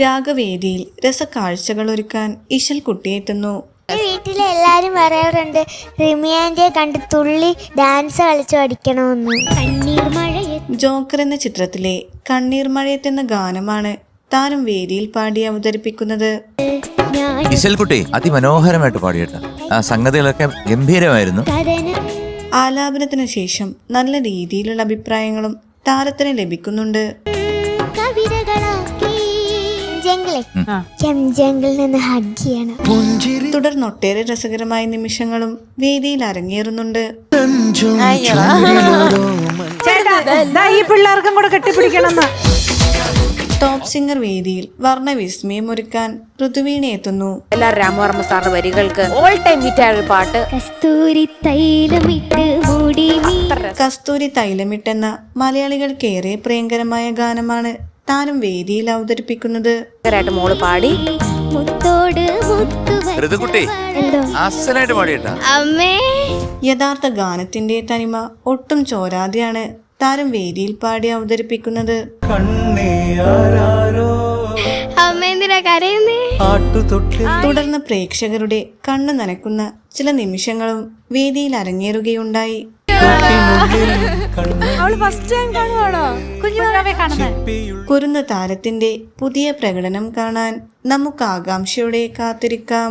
രാഗവേദിയിൽ രസക്കാഴ്ചകൾ ഒരുക്കാൻ ഇശൽ കുട്ടിയെത്തുന്നു. വീട്ടിലെ എല്ലാരും പറയാറുണ്ട് റിമിയാന്റെ കണ്ട് തുള്ളി ഡാൻസ് കളിച്ചു പഠിക്കണമെന്ന്. കണ്ണീർ മഴയെ ജോക്കർ എന്ന ചിത്രത്തിലെ കണ്ണീർ മഴയത്തെന്ന ഗാനമാണ് താരം വേദിയിൽ പാടി അവതരിപ്പിക്കുന്നത്. ഇശൽകുട്ടി അതിമനോഹരമായിട്ട് പാടിയിട്ട്. ആ സംഗതികളൊക്കെ ഗംഭീരമായിരുന്നു. ആലാപനത്തിനു ശേഷം നല്ല രീതിയിലുള്ള അഭിപ്രായങ്ങളും താരത്തിന് ലഭിക്കുന്നുണ്ട്. ജംഗിളെ. ചെം ജംഗിളിൽ നിന്ന് ഹഗ് ചെയ്യണം. തുടർന്ന് ഒട്ടേറെ രസകരമായ നിമിഷങ്ങളും വേദിയിൽ അരങ്ങേറുന്നുണ്ട്. ഈ പിള്ളേർക്കും കൂടെ കെട്ടിപ്പിടിക്കണം ടോപ്പ് സിംഗർ വേദിയിൽ വർണ വിസ്മയം ഒരുക്കാൻ ഋതുവീണ എത്തുന്നു. എല്ലാ രാമവർമ്മ സാറിന്റെ വരികൾക്ക് ഓൾ ടൈം ഹിറ്റായ പാട്ട്. കസ്തൂരി തൈലമിട്ട് കസ്തൂരി തൈലമിട്ടെന്ന മലയാളികൾക്കേറെ പ്രിയങ്കരമായ ഗാനമാണ് താരം വേദിയിൽ അവതരിപ്പിക്കുന്നത് മോൾ പാടി. മുത്തോട് മുത്തു ഋതുകുട്ടി എന്തോ? അസലായിട്ട് പാടിയേട്ടാ. അമ്മേ. യഥാർത്ഥ ഗാനത്തിന്റെ തനിമ ഒട്ടും ചോരാതെയാണ് താരം വേദിയിൽ പാടി അവതരിപ്പിക്കുന്നത്. തുടർന്ന് പ്രേക്ഷകരുടെ കണ്ണു നനക്കുന്ന ചില നിമിഷങ്ങളും വേദിയിൽ അരങ്ങേറുകയുണ്ടായി. അവൾ ഫസ്റ്റ് ടൈം കാണുവാണോ? കുഞ്ഞുമാവെ കാണുന്നത് കുരുന്നു താരത്തിന്റെ പുതിയ പ്രകടനം കാണാൻ നമുക്ക് ആകാംക്ഷയോടെ കാത്തിരിക്കാം.